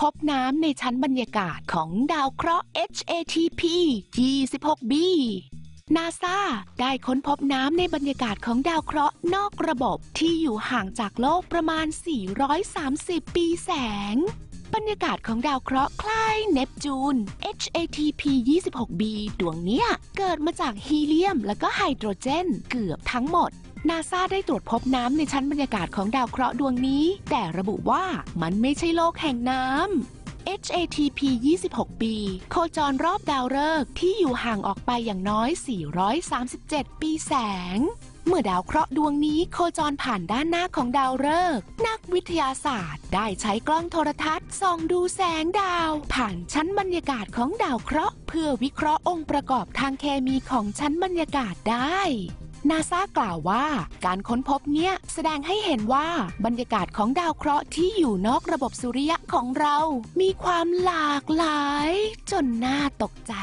พบน้ำในชั้นบรรยากาศของดาวเคราะห์ HATP 26b นาซาได้ค้นพบน้ำในบรรยากาศของดาวเคราะห์นอกระบบที่อยู่ห่างจากโลกประมาณ 430 ปีแสง บรรยากาศของดาวเคราะห์คล้ายเนปจูน HATP 26b ดวงเนี้ยเกิดมาจากฮีเลียมและก็ไฮโดรเจนเกือบทั้งหมด นาซาได้ตรวจพบน้ำในชั้นบรรยากาศของดาวเคราะห์ดวงนี้ แต่ระบุว่ามันไม่ใช่โลกแห่งน้ำ HATP 26 ปี โคจรรอบดาวฤกษ์ที่อยู่ห่างออกไปอย่างน้อย 437 ปีแสง เมื่อดาวเคราะห์ดวงนี้โคจรผ่านด้านหน้าของดาวฤกษ์นักวิทยาศาสตร์ได้ใช้กล้องโทรทัศน์ส่องดูแสงดาว ผ่านชั้นบรรยากาศของดาวเคราะห์ เพื่อวิเคราะห์องค์ประกอบทางเคมีของชั้นบรรยากาศได้ นาซากล่าวว่า การค้นพบเนี้ยแสดงให้เห็นว่าบรรยากาศของดาวเคราะห์ที่อยู่นอกระบบสุริยะของเรา มีความหลากหลาย จนน่าตกใจ